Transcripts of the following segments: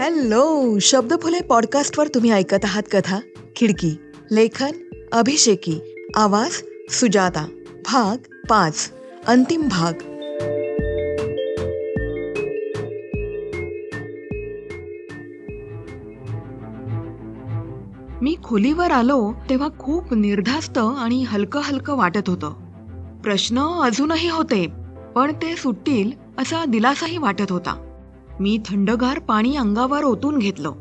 Hello Shabdphule पॉडकास्टवर तुम्ही ऐकत आहात कथा खिडकी लेखन अभिषेकी आवाज सुजाता भाग पाच अंतिम भाग. मी खोलीवर आलो तेव्हा खूप निर्धास्त आणि हलकं हलकं वाटत होतं. प्रश्न अजूनही होते पण ते सुटतील असा दिलासाही वाटत होता. मी थंडगार पाणी अंगावर ओतून घेतलं.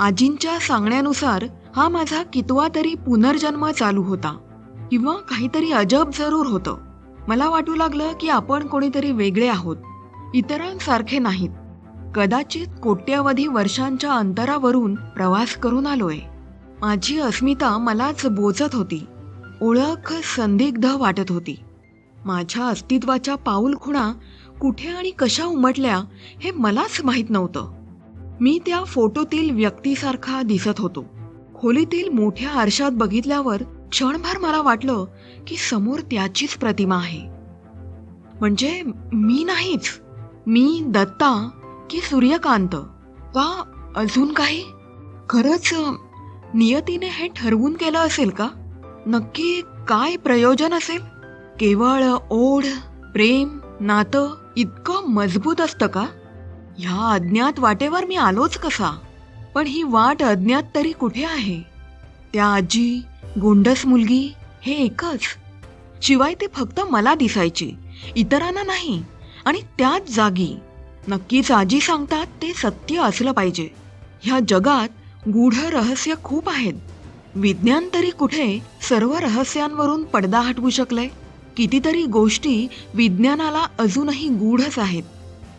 आजींच्या सांगण्यानुसार हा माझा कितवा तरी पुनर्जन्म चालू होता किंवा काहीतरी अजब जरूर होतं. मला वाटू लागलं की आपण कोणीतरी वेगळे आहोत इतरांसारखे नाहीत. कदाचित कोट्यावधी वर्षांच्या अंतरावरून प्रवास करून आलोय. माझी अस्मिता मलाच बोचत होती. ओळख संदिग्ध वाटत होती. माझ्या अस्तित्वाच्या पाऊलखुणा कुठे आणि कशा उमटल्या हे मलाच माहीत नव्हतं. मी त्या फोटोतील व्यक्तीसारखा दिसत होतो. खोलीतील मोठ्या आरशात बघितल्यावर क्षणभर मला वाटलं की समोर त्याचीच प्रतिमा आहे. म्हणजे मी नाहीच. मी दत्ता की सूर्यकांत. का अजून काही? खरंच नियतीने हे ठरवून केलं असेल का? नक्की काय प्रयोजन असेल? केवळ ओढ प्रेम नातं इतकं मजबूत असतं का? ह्या अज्ञात वाटेवर मी आलोच कसा? पण ही वाट अज्ञात तरी कुठे आहे? त्या आजी गोंडस मुलगी हे एकच. शिवाय ते फक्त मला दिसायची इतरांना नाही आणि त्याच जागी. नक्कीच आजी सांगतात ते सत्य असलं पाहिजे. ह्या जगात गूढ रहस्य खूप आहेत. विज्ञान तरी कुठे सर्व रहस्यांवरून पडदा हटवू शकलंय? कितीतरी गोष्टी विज्ञानाला अजूनही गूढच आहेत.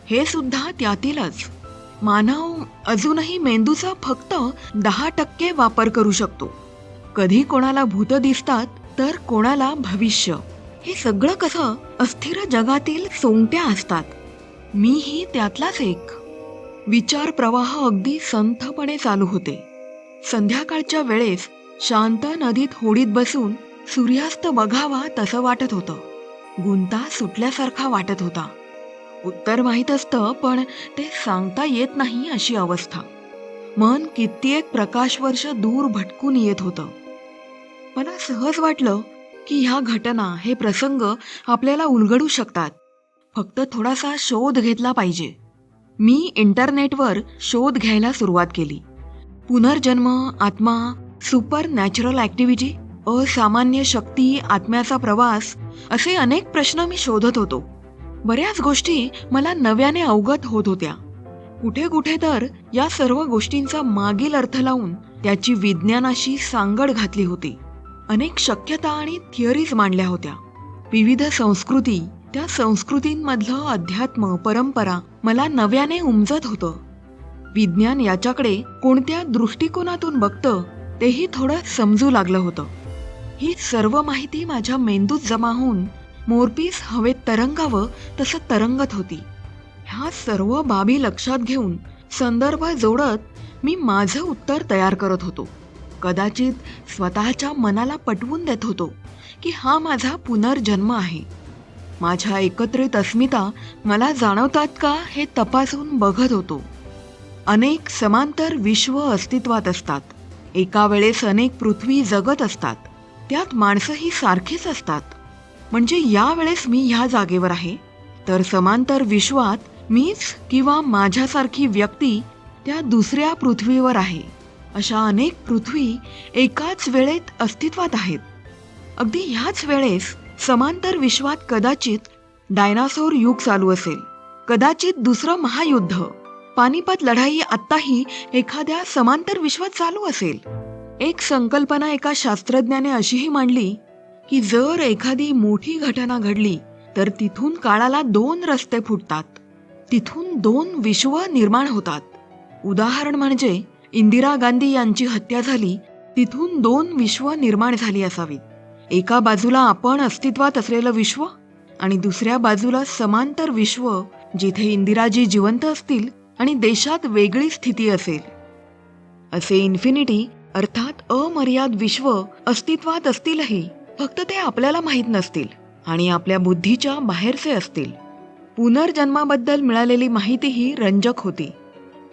हे सुद्धा त्यातीलच. मानव अजूनही मेंदूचा फक्त दहा टक्के वापर करू शकतो. कधी कोणाला भूत दिसतात तर कोणाला भविष्य. हे सगळं कसं अस्थिर जगातील सोंगट्या असतात. मीही त्यातलाच एक. विचार प्रवाह अगदी संथपणे चालू होते. संध्याकाळच्या वेळेस शांत नदीत होडीत बसून सूर्यास्त बघावा तसं वाटत होतं. गुंता सुटल्यासारखा वाटत होता. उत्तर माहीत असतं पण ते सांगता येत नाही अशी अवस्था. मन कित्येक प्रकाशवर्ष दूर भटकून येत होतं. मला सहज वाटलं की ह्या घटना हे प्रसंग आपल्याला उलगडू शकतात. फक्त थोडासा शोध घेतला पाहिजे. मी इंटरनेटवर शोध घ्यायला सुरुवात केली. पुनर्जन्म आत्मा सुपर नॅचरल ॲक्टिव्हिटी असामान्य शक्ती आत्म्याचा प्रवास असे अनेक प्रश्न मी शोधत होतो. बऱ्याच गोष्टी मला नव्याने अवगत होत होत्या. कुठे कुठे तर या सर्व गोष्टींचा मागील अर्थ लावून त्याची विज्ञानाशी सांगड घातली होती. अनेक शक्यता आणि थिअरीज मांडल्या होत्या. विविध संस्कृती त्या संस्कृतींमधलं अध्यात्म परंपरा मला नव्याने उमजत होतं. विज्ञान याच्याकडे कोणत्या दृष्टिकोनातून बघतं तेही थोडं समजू लागलं होतं. ही सर्व माहिती माझ्या मेंदूत जमा होऊन मोरपीस हवेत तरंगावं तसं तरंगत होती. ह्या सर्व बाबी लक्षात घेऊन संदर्भ जोडत मी माझं उत्तर तयार करत होतो. कदाचित स्वतःच्या मनाला पटवून देत होतो की हा माझा पुनर्जन्म आहे. माझ्या एकत्रित अस्मिता मला जाणवतात का हे तपासून बघत होतो. अनेक समांतर विश्व अस्तित्वात असतात. एका वेळेस अनेक पृथ्वी जगत असतात. त्यात माणसंही सारखीच असतात. म्हणजे या वेळेस मी ह्या जागेवर आहे. तर समांतर विश्वात मीच किंवा माझ्यासारखी व्यक्ती त्या दुसऱ्या पृथ्वीवर आहे. अशा अनेक पृथ्वी एकाच वेळेत अस्तित्वात आहेत. अगदी ह्याच वेळेस समांतर विश्वात कदाचित डायनासोर युग चालू असेल. कदाचित दुसरं महायुद्ध. पानिपत लढाई आत्ताही एखाद्या समांतर विश्वात चालू असेल. एक संकल्पना एका शास्त्रज्ञाने अशीही मांडली की जर एखादी मोठी घटना घडली तर तिथून काळाला दोन रस्ते फुटतात. तिथून दोन विश्व निर्माण होतात. उदाहरण म्हणजे इंदिरा गांधी यांची हत्या झाली तिथून दोन विश्व निर्माण झाली असावीत. एका बाजूला आपण अस्तित्वात असलेलं विश्व आणि दुसऱ्या बाजूला समांतर विश्व जिथे इंदिराजी जिवंत असतील आणि देशात वेगळी स्थिती असेल. असे इन्फिनिटी अर्थात अमर्याद विश्व अस्तित्वात असतीलही फक्त ते आपल्याला माहीत नसतील आणि आपल्या बुद्धीच्या बाहेरचे असतील. पुनर्जन्माबद्दल मिळालेली माहितीही रंजक होती.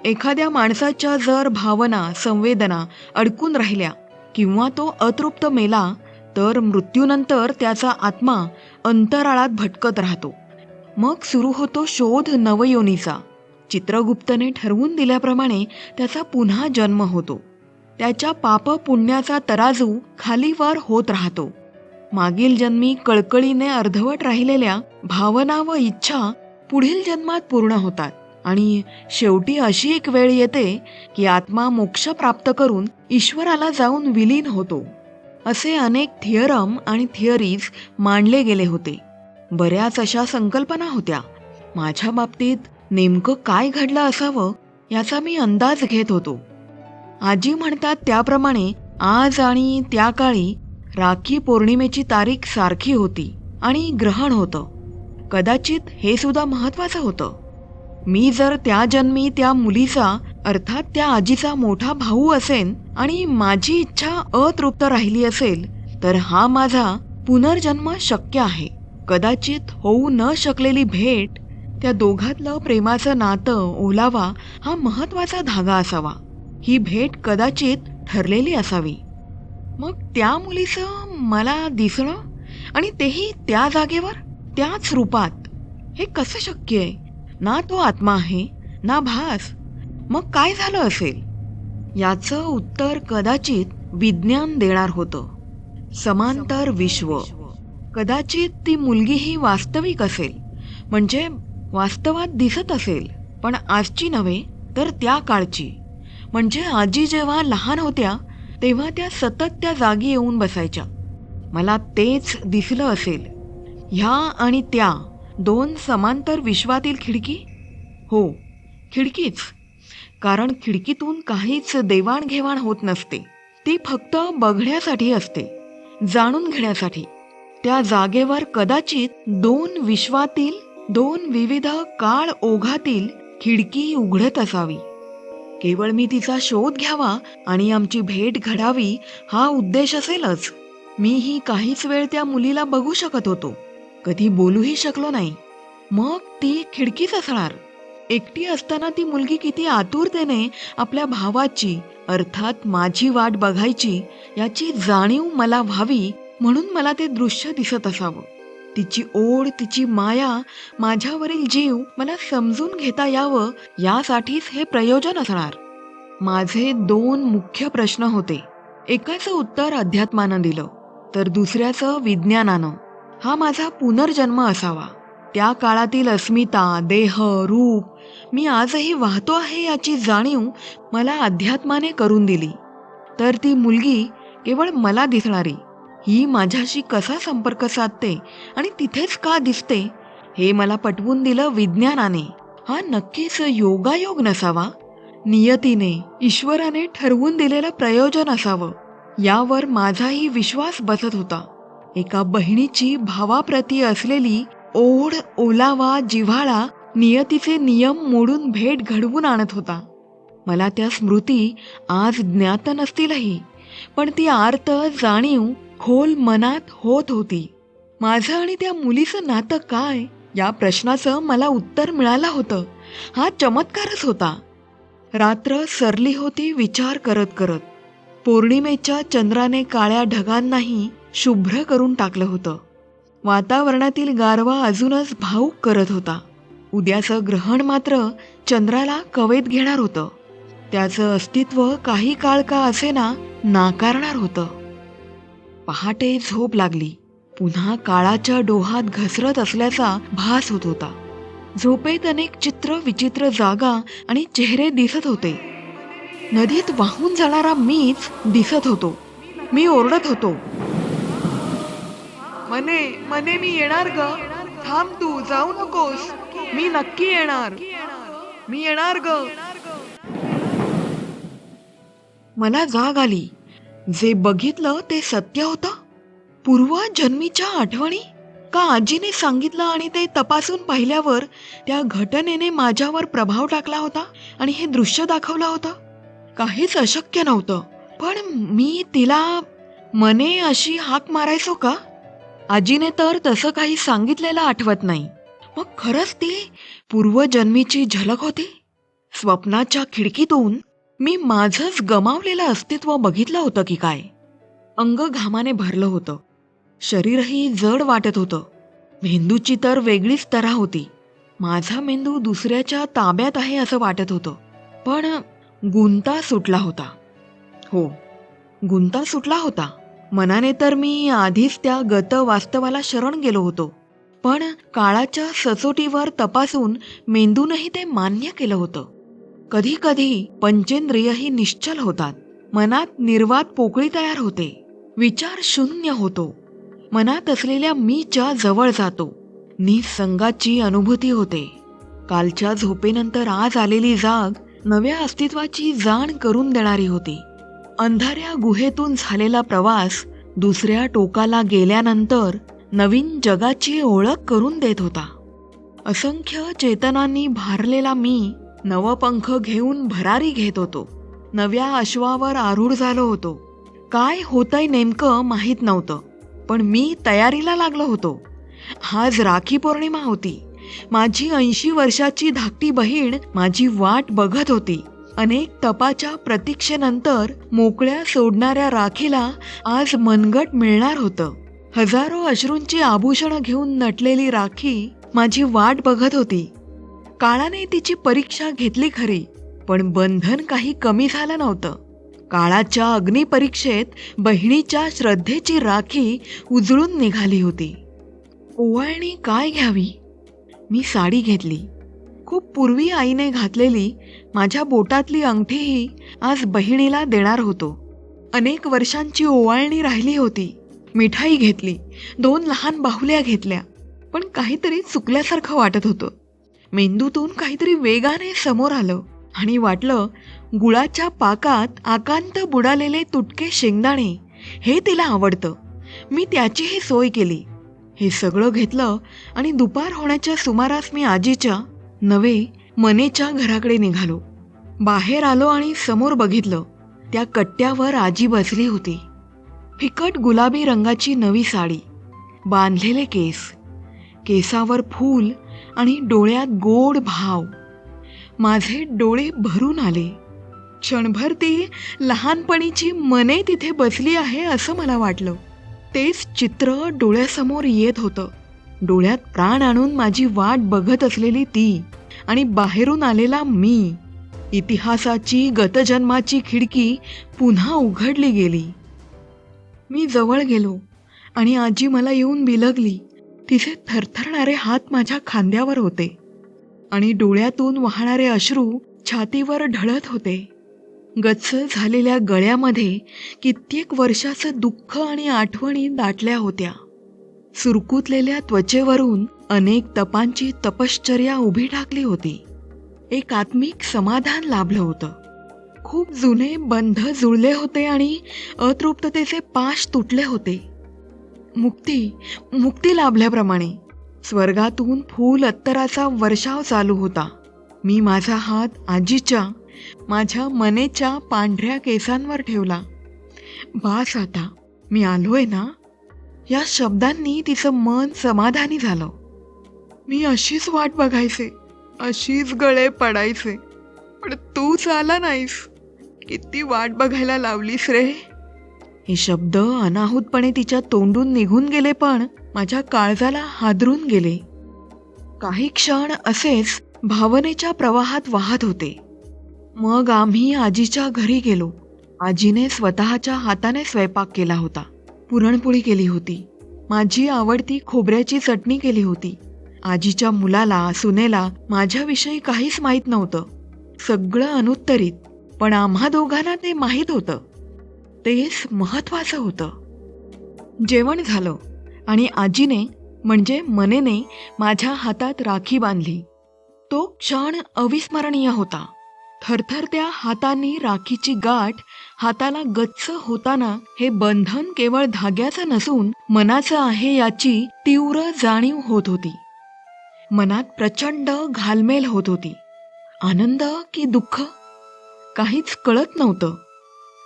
एखाद्या माणसाच्या जर भावना संवेदना अडकून राहिल्या किंवा तो अतृप्त मेला तर मृत्यूनंतर त्याचा आत्मा अंतराळात भटकत राहतो. मग सुरू होतो शोध नवयोनीचा. चित्रगुप्तने ठरवून दिल्याप्रमाणे त्याचा पुन्हा जन्म होतो. त्याच्या पाप पुण्याचा तराजू खालीवर होत राहतो. मागील जन्मी कळकळीने अर्धवट राहिलेल्या भावना व इच्छा पुढील जन्मात पूर्ण होतात आणि शेवटी अशी एक वेळ येते की आत्मा मोक्ष प्राप्त करून ईश्वराला जाऊन विलीन होतो. असे अनेक थिअरम आणि थिअरीज मांडले गेले होते. बऱ्याच अशा संकल्पना होत्या. माझ्या बाबतीत नेमकं काय घडलं असावं याचा मी अंदाज घेत होतो. आजी म्हणतात त्याप्रमाणे आज आणि त्या काळी राखी पौर्णिमेची तारीख सारखी होती आणि ग्रहण होतं. कदाचित हे सुद्धा महत्वाचं होतं. मी जर त्या जन्मी त्या मुलीचा अर्थात त्या आजीचा मोठा भाऊ असेन आणि माझी इच्छा अतृप्त राहिली असेल तर हा माझा पुनर्जन्म शक्य आहे. कदाचित होऊ न शकलेली भेट त्या दोघातलं प्रेमाचं नातं ओलावा हा महत्त्वाचा धागा असावा. ही भेट कदाचित ठरलेली असावी. मग त्या मुलीचं मला दिसणं आणि तेही त्या जागेवर त्याच रूपात हे कसं शक्य आहे? ना तो आत्मा आहे ना भास. मग काय झालं असेल? याचं उत्तर कदाचित विज्ञान देणार होतं. समांतर विश्व. कदाचित ती मुलगी ही वास्तविक असेल. म्हणजे वास्तवात दिसत असेल. पण आजची नव्हे तर त्या काळची. म्हणजे आजी जेव्हा लहान होत्या तेव्हा त्या सतत त्या जागी येऊन बसायच्या. मला तेच दिसलं असेल. ह्या आणि त्या दोन समांतर विश्वातील खिडकी? हो खिडकीच. कारण खिडकीतून काहीच देवाणघेवाण होत नसते. ती फक्त बघण्यासाठी असते जाणून घेण्यासाठी. त्या जागेवर कदाचित दोन विश्वातील दोन विविध काळ ओघातील खिडकी उघडत असावी. केवळ मी तिचा शोध घ्यावा आणि आमची भेट घडावी हा उद्देश असेलच. मीही काहीच वेळ त्या मुलीला बघू शकत होतो. कधी बोलूही शकलो नाही. मग ती खिडकीच असणार. एकटी असताना ती मुलगी किती आतुरतेने आपल्या भावाची अर्थात माझी वाट बघायची याची जाणीव मला व्हावी म्हणून मला ते दृश्य दिसत असावं. तिची ओढ तिची माया माझ्यावरील जीव मला समजून घेता यावं यासाठीच हे प्रयोजन असणार. माझे दोन मुख्य प्रश्न होते. एकाचं उत्तर अध्यात्मानं दिलं तर दुसऱ्याचं विज्ञानानं. हा माझा पुनर्जन्म असावा. त्या काळातील अस्मिता देह रूप मी आजही वाहतो आहे याची जाणीव मला अध्यात्माने करून दिली. तर ती मुलगी केवळ मला दिसणारी. ही माझ्याशी कसा संपर्क साधते आणि तिथेच का दिसते हे मला पटवून दिलं विज्ञानाने. हा नक्कीच योगायोग नसावा. नियतीने ईश्वराने ठरवून दिलेलं प्रयोजन असावं. यावर माझाही विश्वास बसत होता. एका बहिणीची भावाप्रती असलेली ओढ ओलावा जिव्हाळा नियतीचे नियम मोडून भेट घडवून आणत होता. मला त्या स्मृती आज ज्ञात नसतीलही पण ती आर्त जाणीव खोल मनात होत होती. माझं आणि त्या मुलीचं नातं काय? या प्रश्नाचं मला उत्तर मिळालं होतं. हा चमत्कारच होता. रात्र सरली होती विचार करत करत. पौर्णिमेच्या चंद्राने काळ्या ढगांनाही शुभ्र करून टाकलं होतं. वातावरणातील गारवा अजूनच भाऊक करत होता. उद्याचं ग्रहण मात्र चंद्राला कवेत घेणार होतं. त्याचं अस्तित्व काही काळ का असेना नाकारणार होतं. पहाटे झोप लागली. पुन्हा काळाच्या डोहात घसरत असल्याचा भास होत होता. झोपेत अनेक चित्र विचित्र जागा आणि चेहरे दिसत होते. नदीत वाहून जाणारा मीच दिसत होतो. मी ओरडत होतो. मने मने मी येणार ग. थांब तू जाऊ नकोस. मी नक्की येणार. मी येणार ग. मला जाग आली. जे बघितलं ते सत्य होतं? पूर्वजन्मीच्या आठवणी? का आजीने सांगितलं आणि ते तपासून पाहिल्यावर त्या घटनेने माझ्यावर प्रभाव टाकला होता आणि हे दृश्य दाखवलं होतं? काहीच अशक्य नव्हतं. पण मी तिला मने अशी हाक मारायचो का? आजीने तर तसं काही सांगितलेलं आठवत नाही. मग खरंच ती पूर्वजन्मीची झलक होती? स्वप्नाच्या खिडकीतून मी माझंच गमावलेलं अस्तित्व बघितलं होतं की काय? अंग घामाने भरलं होतं. शरीरही जड वाटत होतं. मेंदूची तर वेगळीच तऱ्हा होती. माझा मेंदू दुसऱ्याच्या ताब्यात आहे असं वाटत होतं. पण गुंता सुटला होता. हो गुंता सुटला होता. मनाने तर मी आधीच त्या गत वास्तवाला शरण गेलो होतो. पण काळाच्या सचोटीवर तपासून मेंदूनही ते मान्य केलं होतं. कधी कधी पंचेंद्रियही निश्चल होतात. मनात निर्वात पोकळी तयार होते. विचार शून्य होतो. मनात असलेल्या मीच्या जवळ जातो. निसंगाची अनुभूती होते. कालच्या झोपेनंतर आज आलेली जाग नव्या अस्तित्वाची जाण करून देणारी होती. अंधाऱ्या गुहेतून झालेला प्रवास दुसऱ्या टोकाला गेल्यानंतर नवीन जगाची ओळख करून देत होता. असंख्य चेतनांनी भारलेला मी नवपंख घेऊन भरारी घेत होतो. नव्या अश्वावर आरूढ झालो होतो. काय होतंय नेमकं माहीत नव्हतं पण मी तयारीला लागलो होतो. आज राखी पौर्णिमा होती. माझी ऐंशी वर्षाची धाकटी बहीण माझी वाट बघत होती. अनेक तपाच्या प्रतीक्षेनंतर मोकळ्या सोडणाऱ्या राखीला आज मनगट मिळणार होतं. हजारो अश्रूंची आभूषणं घेऊन नटलेली राखी माझी वाट बघत होती. काळाने तिची परीक्षा घेतली खरी पण बंधन काही कमी झालं नव्हतं. काळाच्या अग्निपरीक्षेत बहिणीच्या श्रद्धेची राखी उजळून निघाली होती. ओवाळणी काय घ्यावी? मी साडी घेतली. खूप पूर्वी आईने घातलेली माझ्या बोटातली अंगठीही आज बहिणीला देणार होतो. अनेक वर्षांची ओवाळणी राहिली होती. मिठाई घेतली दोन लहान बाहुल्या घेतल्या पण काहीतरी चुकल्यासारखं वाटत होतं. मेंदूतून काहीतरी वेगाने समोर आलं आणि वाटलं गुळाच्या पाकात आकांत बुडालेले तुटके शेंगदाणे हे तिला आवडतं. मी त्याचीही सोय केली. हे सगळं घेतलं आणि दुपार होण्याच्या सुमारास मी आजीच्या नवे मनेच्या घराकडे निघालो. बाहेर आलो आणि समोर बघितलं त्या कट्ट्यावर आजी बसली होती. फिकट गुलाबी रंगाची नवी साडी बांधलेले केस. केसावर फूल आणि डोळ्यात गोड भाव. माझे डोळे भरून आले. क्षणभर ती लहानपणीची मने तिथे बसली आहे असं मला वाटलं. तेच चित्र डोळ्यासमोर येत होतं. डोळ्यात प्राण आणून माझी वाट बघत असलेली ती आणि बाहेरून आलेला मी. इतिहासाची गतजन्माची खिडकी पुन्हा उघडली गेली. मी जवळ गेलो आणि आजी मला येऊन बिलगली. तिचे थरथरणारे हात माझ्या खांद्यावर होते आणि डोळ्यातून वाहणारे अश्रू छातीवर ढळत होते. गच्च झालेल्या गळ्यामध्ये कित्येक वर्षाचं दुःख आणि आठवणी दाटल्या होत्या. सुरकुतलेल्या त्वचेवरून अनेक तपांची तपश्चर्या उभी टाकली होती. एक आत्मिक समाधान लाभलं होतं. खूप जुने बंध जुळले होते आणि अतृप्ततेचे पाश तुटले होते. मुक्ती मुक्ती लाभल्याप्रमाणे. स्वर्गातून फूल अत्तराचा वर्षाव चालू होता. मी माझा हात आजीच्या माझ्या मनेच्या पांढऱ्या केसांवर ठेवला. बास आता मी आलोय ना? या शब्दांनी तिचं मन समाधानी झालं. मी अशीच वाट बघायचे अशीच गळे पडायचे. पण तूच आला नाहीस. किती वाट बघायला लावलीस रे? हे शब्द अनाहूतपणे तिच्या तोंडून निघून गेले पण माझ्या काळजाला हादरून गेले. काही क्षण असेच भावनेच्या प्रवाहात वाहत होते. मग आम्ही आजीच्या घरी गेलो. आजीने स्वतःच्या हाताने स्वयंपाक केला होता. पुरणपोळी केली होती. माझी आवडती खोबऱ्याची चटणी केली होती. आजीच्या मुलाला सुनेला माझ्याविषयी काहीच माहीत नव्हतं. सगळं अनुत्तरित. पण आम्हा दोघांना ते माहीत होतं. तेच महत्वाचं होतं. जेवण झालं आणि आजीने म्हणजे मनेने माझ्या हातात राखी बांधली. तो क्षण अविस्मरणीय होता. थरथरत्या हातांनी राखीची गाठ हाताला गच्च होताना हे बंधन केवळ धाग्याचं नसून मनाचं आहे याची तीव्र जाणीव होत होती. मनात प्रचंड घालमेल होत होती. आनंद की दुःख? काहीच कळत नव्हतं.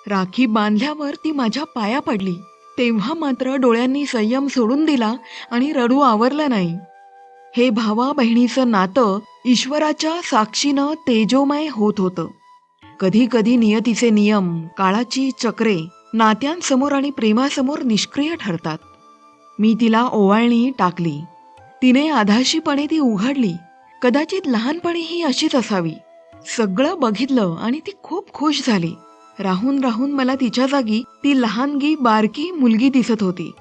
राखी बांधल्यावर ती माझ्या पाया पडली. तेव्हा मात्र डोळ्यांनी संयम सोडून दिला आणि रडू आवरलं नाही. हे भावा बहिणीचं नातं ईश्वराच्या साक्षीनं तेजोमय होत होतं. कधी कधी नियतीचे नियम काळाची चक्रे नात्यांसमोर आणि प्रेमासमोर निष्क्रिय ठरतात. मी तिला ओवाळणी टाकली. तिने आधाशीपणे ती उघडली. कदाचित लहानपणी ही अशीच असावी. सगळं बघितलं आणि ती खूप खुश झाली. राहून राहून मला तिच्या जागी ती लहानगी बारकी मुलगी दिसत होती.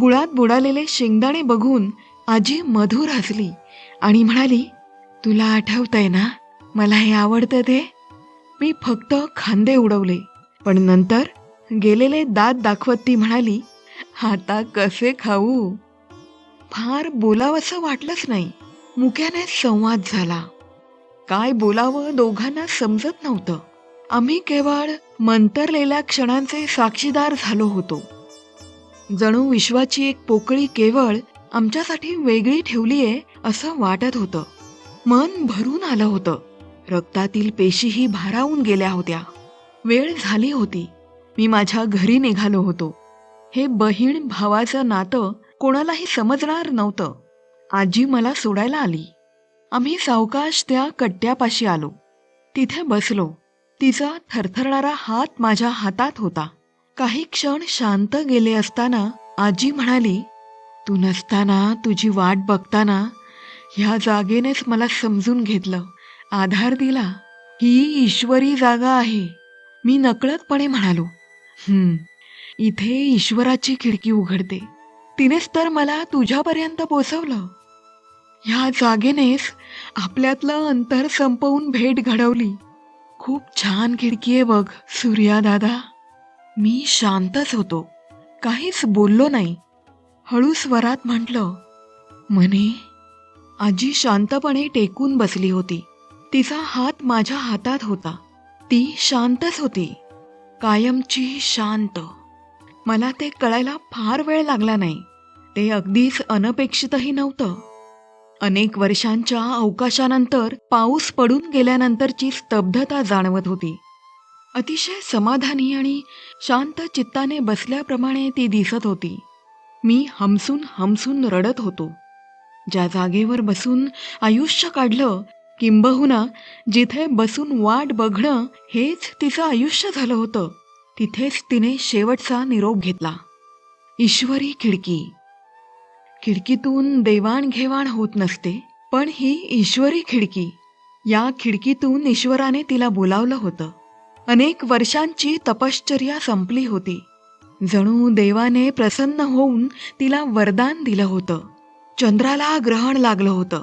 गुळात बुडालेले शेंगदाणे बघून आजी मधुर हसली आणि म्हणाली तुला आठवतंय ना मला हे आवडतं ते? मी फक्त खांदे उडवले. पण नंतर गेलेले दात दाखवत ती म्हणाली आता कसे खाऊ? फार बोलावंसं वाटलंच नाही. मुक्याने संवाद झाला. काय बोलावं दोघांना समजत नव्हतं. आम्ही केवळ मंतरलेल्या क्षणांचे साक्षीदार झालो होतो. जणू विश्वाची एक पोकळी केवळ आमच्यासाठी वेगळी ठेवलीये असं वाटत होतं. मन भरून आलं होतं. रक्तातील पेशीही भारावून गेल्या होत्या. वेळ झाली होती. मी माझ्या घरी निघालो होतो. हे बहीण भावाचं नातं कोणालाही समजणार नव्हतं. आजी मला सोडायला आली. आम्ही सावकाश त्या कट्ट्यापाशी आलो. तिथे बसलो. तिचा थरथरणारा हात माझ्या हातात होता. काही क्षण शांत गेले असताना आजी म्हणाली तू नसताना तुझी वाट बघताना ह्या जागेनेच मला समजून घेतलं. आधार दिला. ही ईश्वरी जागा आहे. मी नकळतपणे म्हणालो हम्म इथे ईश्वराची खिडकी उघडते. तिनेच तर मला तुझ्यापर्यंत पोचवलं ह्या जागेनेच आपल्यातलं अंतर संपवून भेट घडवली. खूप छान खिडकी आहे बघ सूर्या दादा. मी शांतच होतो. काहीच बोललो नाही. हळू स्वरात म्हटलं म्हणे आजी शांतपणे टेकून बसली होती. तिचा हात माझ्या हातात होता. ती शांतच होती. कायमची शांत. मला ते कळायला फार वेळ लागला नाही. ते अगदीच अनपेक्षितही नव्हतं. अनेक वर्षांच्या अवकाशानंतर पाऊस पडून गेल्यानंतरची स्तब्धता जाणवत होती. अतिशय समाधानी आणि शांत चित्ताने बसल्याप्रमाणे ती दिसत होती. मी हमसून हमसून रडत होतो. ज्या जागेवर बसून आयुष्य काढलं किंबहुना जिथे बसून वाट बघणं हेच तिचं आयुष्य झालं होतं तिथेच तिने शेवटचा निरोप घेतला. ईश्वरी खिडकी खिडकीतून देवाणघेवाण होत नसते पण ही ईश्वरी खिडकी. या खिडकीतून ईश्वराने तिला बोलावलं होतं. अनेक वर्षांची तपश्चर्या संपली होती. जणू देवाने प्रसन्न होऊन तिला वरदान दिलं होतं. चंद्राला ग्रहण लागलं होतं.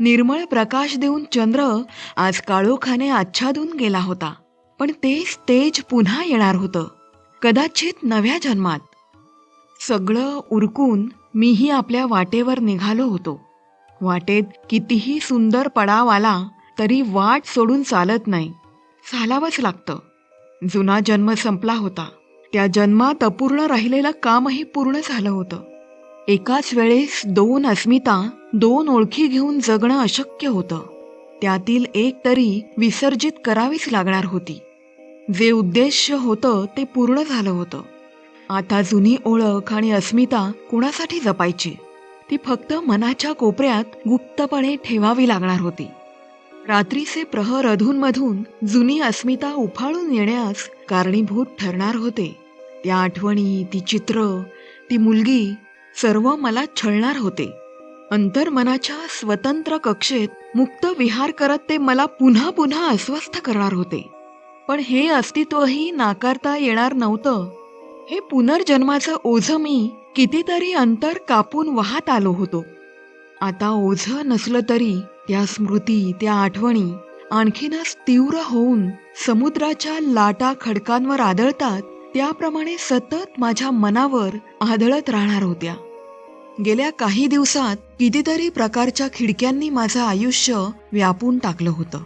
निर्मळ प्रकाश देऊन चंद्र आज काळोखाने आच्छादून गेला होता. पण तेच तेज पुन्हा येणार होतं. कदाचित नव्या जन्मात. सगळं उरकून मीही आपल्या वाटेवर निघालो होतो. वाटेत कितीही सुंदर पडाव आला तरी वाट सोडून चालत नाही. चालावंच लागतं. जुना जन्म संपला होता. त्या जन्मात अपूर्ण राहिलेलं कामही पूर्ण झालं होतं. एकाच वेळेस दोन अस्मिता दोन ओळखी घेऊन जगणं अशक्य होतं. त्यातील एक तरी विसर्जित करावीच लागणार होती. जे उद्देश होतं ते पूर्ण झालं होतं. आता जुनी ओळख आणि अस्मिता कुणासाठी जपायची? ती फक्त मनाच्या कोपऱ्यात गुप्तपणे ठेवावी लागणार होती. रात्रीचे प्रहर अधूनमधून जुनी अस्मिता उफाळून येण्यास कारणीभूत ठरणार होते. त्या आठवणी ती चित्र ती मुलगी सर्व मला छळणार होते. अंतर्मनाच्या स्वतंत्र कक्षेत मुक्त विहार करत ते मला पुन्हा पुन्हा अस्वस्थ करणार होते. पण हे अस्तित्वही नाकारता येणार नव्हतं. हे पुनर्जन्माचं ओझं मी कितीतरी अंतर कापून वाहत आलो होतो. आता ओझं नसलं तरी त्या स्मृती त्या आठवणी आणखीनच तीव्र होऊन समुद्राच्या लाटा खडकांवर आदळतात त्याप्रमाणे सतत माझ्या मनावर आदळत राहणार होत्या. गेल्या काही दिवसात कितीतरी प्रकारच्या खिडक्यांनी माझं आयुष्य व्यापून टाकलं होतं.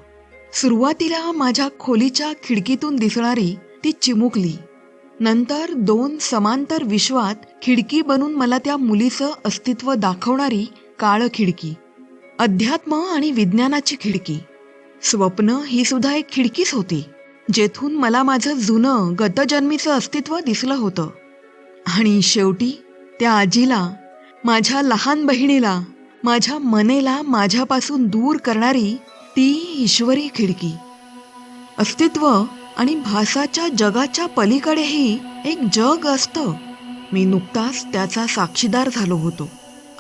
सुरुवातीला माझ्या खोलीच्या खिडकीतून दिसणारी ती चिमुकली. नंतर दोन समांतर विश्वात खिडकी बनून मला त्या मुलीचं अस्तित्व दाखवणारी काळ खिडकी अध्यात्म आणि विज्ञानाची खिडकी. स्वप्न ही सुद्धा एक खिडकीच होती जेथून मला माझं जुनं गतजन्मीचं अस्तित्व दिसलं होतं. आणि शेवटी त्या आजीला माझ्या लहान बहिणीला माझ्या मनेला माझ्यापासून दूर करणारी ती ईश्वरी खिडकी. अस्तित्व आणि भासाच्या जगाच्या पलीकडेही एक जग असतं. मी नुकताच त्याचा साक्षीदार झालो होतो.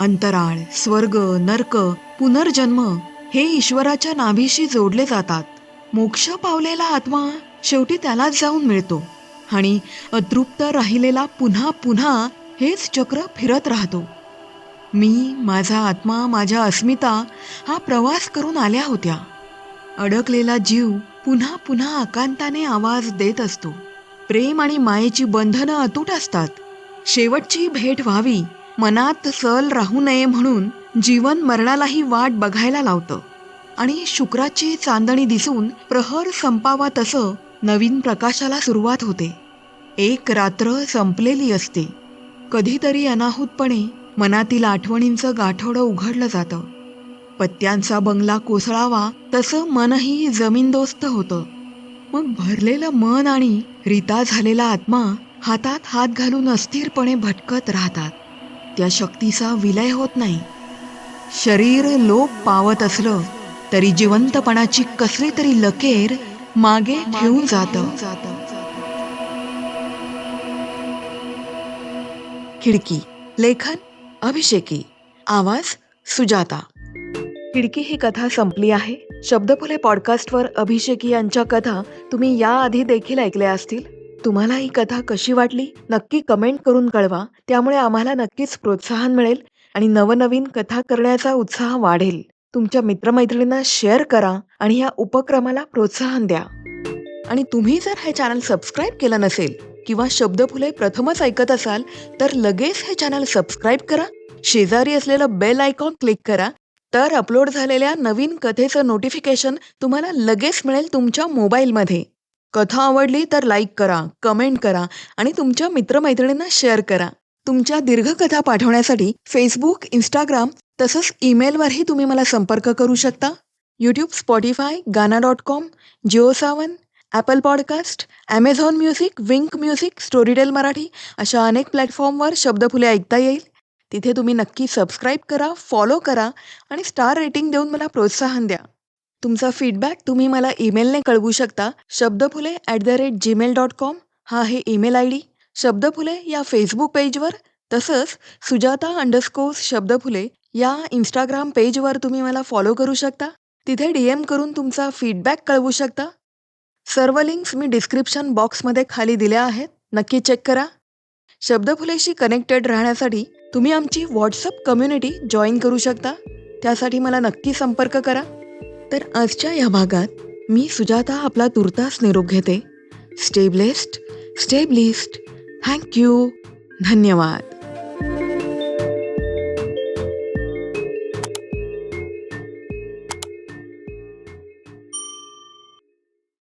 अंतराळ स्वर्ग नर्क पुनर्जन्म हे ईश्वराच्या नाभीशी जोडले जातात. मोक्ष पावलेला आत्मा शेवटी त्यालाच जाऊन मिळतो. आणि अतृप्त राहिलेला पुन्हा पुन्हा हेच चक्र फिरत राहतो. मी माझा आत्मा माझ्या अस्मिता हा प्रवास करून आल्या होत्या. अडकलेला जीव पुन्हा पुन्हा आकांताने आवाज देत असतो. प्रेम आणि मायेची बंधनं अतूट असतात. शेवटची भेट व्हावी मनात सल राहू नये म्हणून जीवन मरणालाही वाट बघायला लावतं. आणि शुक्राची चांदणी दिसून प्रहर संपावा तसं नवीन प्रकाशाला सुरुवात होते. एक रात्र संपलेली असते. कधीतरी अनाहूतपणे मनातील आठवणींचं गाठोडं उघडलं जातं. पत्त्यांचा बंगला कोसळावा तसं मनही जमीनदोस्त होतं. मग भरलेलं मन आणि रिता झालेला आत्मा हातात हात घालून अस्थिरपणे भटकत राहतात. त्या शक्तीचा विलय होत नाही. शरीर लोप पावत असलं तरी जिवंतपणाची कसली तरी लकेर मागे ठेवून जातं. खिडकी लेखन अभिषेकी आवाज सुजाता. खिडकी ही कथा संपली आहे. शब्दफुले पॉडकास्टवर अभिषेकी यांच्या कथा तुम्ही याआधी देखील ऐकल्या असतील. तुम्हाला ही कथा कशी वाटली? नक्की कमेंट करून कळवा. त्यामुळे आम्हाला नक्कीच प्रोत्साहन मिळेल आणि नवनवीन कथा करण्याचा उत्साह वाढेल. तुमच्या मित्रमैत्रिणींना शेअर करा आणि या उपक्रमाला प्रोत्साहन द्या. आणि तुम्ही जर हे चॅनल सबस्क्राईब केलं नसेल किंवा शब्दफुले प्रथमच ऐकत असाल तर लगेच हे चॅनल सबस्क्राईब करा. शेजारी असलेलं बेल आयकॉन क्लिक करा तर अपलोड झालेल्या नवीन कथेचं नोटिफिकेशन तुम्हाला लगेच मिळेल तुमच्या मोबाईलमध्ये कथा आवडली तर लाईक करा कमेंट करा आणि तुमच्या मित्रमैत्रिणींना शेअर करा. तुमच्या दीर्घकथा पाठवण्यासाठी फेसबुक इंस्टाग्राम तसंच ईमेलवरही तुम्ही मला संपर्क करू शकता. YouTube Spotify Gaana dot com Jio Saavn Apple podcast Amazon music Wynk music Storytel Marathi अशा अनेक प्लॅटफॉर्मवर शब्दफुले ऐकता येईल. तिथे तुम्ही नक्की सबस्क्राईब करा फॉलो करा आणि स्टार रेटिंग देऊन मला प्रोत्साहन द्या. तुमचा फीडबॅक तुम्ही मला ईमेलने कळवू शकता. Shabdphule at the rate Gmail dot com हा आहे ईमेल आय डी शब्दफुले या फेसबुक पेजवर तसंच सुजाता अंडरस्कोर्स शब्दफुले या इंस्टाग्राम पेजवर तुम्ही मला फॉलो करू शकता. तिथे डी एम करून तुमचा फीडबॅक कळवू शकता. सर्व लिंक्स मी डिस्क्रिप्शन बॉक्समध्ये खाली दिल्या आहेत. नक्की चेक करा. शब्दफुलेशी कनेक्टेड राहण्यासाठी तुम्ही आमची व्हॉट्सअप कम्युनिटी जॉईन करू शकता. त्यासाठी मला नक्की संपर्क करा. तर आजच्या या भागात मी सुजाता आपला तुर्तास निरोप घेते. स्टे ब्लेस्ड स्टे थँक्यू धन्यवाद.